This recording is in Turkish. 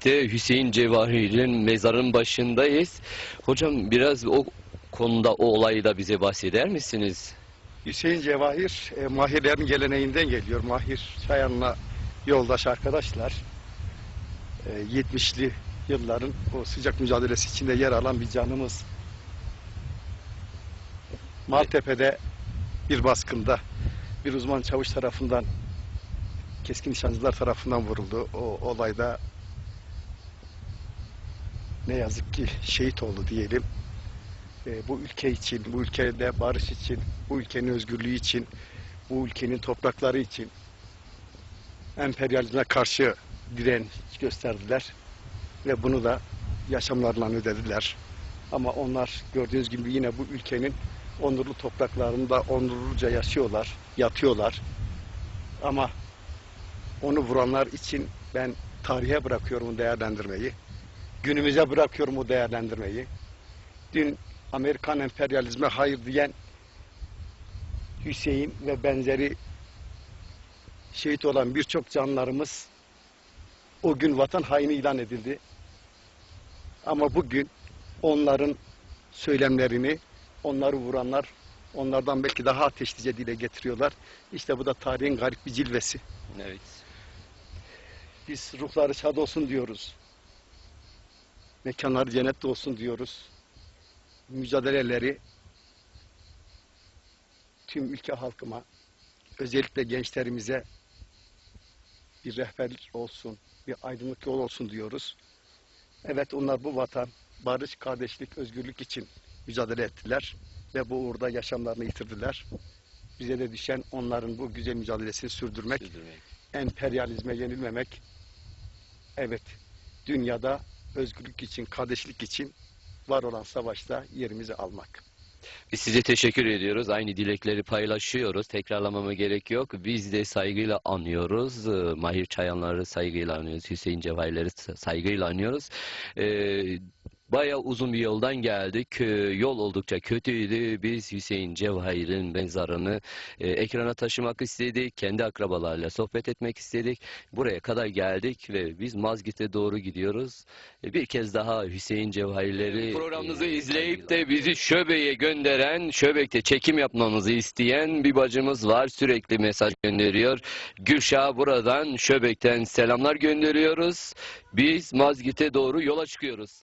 Mazgit'te Hüseyin Cevahir'in mezarın başındayız. Hocam biraz o konuda o olayı da bize bahseder misiniz? Hüseyin Cevahir, e, Mahirlerin geleneğinden geliyor. Mahir Çayan'la yoldaş arkadaşlar. E, 70'li yılların o sıcak mücadelesi içinde yer alan bir canımız. Maltepe'de bir baskında bir uzman çavuş tarafından keskin nişancılar tarafından vuruldu. O olayda ne yazık ki şehit oldu diyelim. E, bu ülke için, bu ülkede barış için, bu ülkenin özgürlüğü için, bu ülkenin toprakları için emperyalizme karşı direnç gösterdiler ve bunu da yaşamlarla ödediler. Ama onlar gördüğünüz gibi yine bu ülkenin onurlu topraklarında onurluca yaşıyorlar, yatıyorlar. Ama onu vuranlar için ben tarihe bırakıyorum değerlendirmeyi. Günümüze bırakıyorum bu değerlendirmeyi. Dün Amerikan emperyalizme hayır diyen Hüseyin ve benzeri şehit olan birçok canlarımız o gün vatan haini ilan edildi. Ama bugün onların söylemlerini, onları vuranlar onlardan belki daha ateşlice dile getiriyorlar. İşte bu da tarihin garip bir cilvesi. Evet. Biz ruhları şad olsun diyoruz. Mekanları cennette olsun diyoruz. Mücadeleleri tüm ülke halkıma, özellikle gençlerimize bir rehberlik olsun, bir aydınlık yol olsun diyoruz. Evet onlar bu vatan, barış, kardeşlik, özgürlük için mücadele ettiler ve bu uğurda yaşamlarını yitirdiler. Bize de düşen onların bu güzel mücadelesini sürdürmek Sürdürmek. emperyalizme yenilmemek, evet dünyada özgürlük için, kardeşlik için var olan savaşta yerimizi almak. Biz size teşekkür ediyoruz. Aynı dilekleri paylaşıyoruz. Tekrarlamama gerek yok. Biz de saygıyla anıyoruz. Ee, Mahir Çayanları saygıyla anıyoruz. Hüseyin Cevahirleri sa- saygıyla anıyoruz. Ee, Bayağı uzun bir yoldan geldik. Ee, Yol oldukça kötüydü. Biz Hüseyin Cevahir'in mezarını e, ekrana taşımak istedik. Kendi akrabalarla sohbet etmek istedik. Buraya kadar geldik ve biz Mazgit'e doğru gidiyoruz. E, Bir kez daha Hüseyin Cevahirleri programımızı izleyip de bizi Şöbe'ye gönderen, Şöbek'te çekim yapmamızı isteyen bir bacımız var. Sürekli mesaj gönderiyor. Gülşah buradan Şöbek'ten selamlar gönderiyoruz. Biz Mazgit'e doğru yola çıkıyoruz.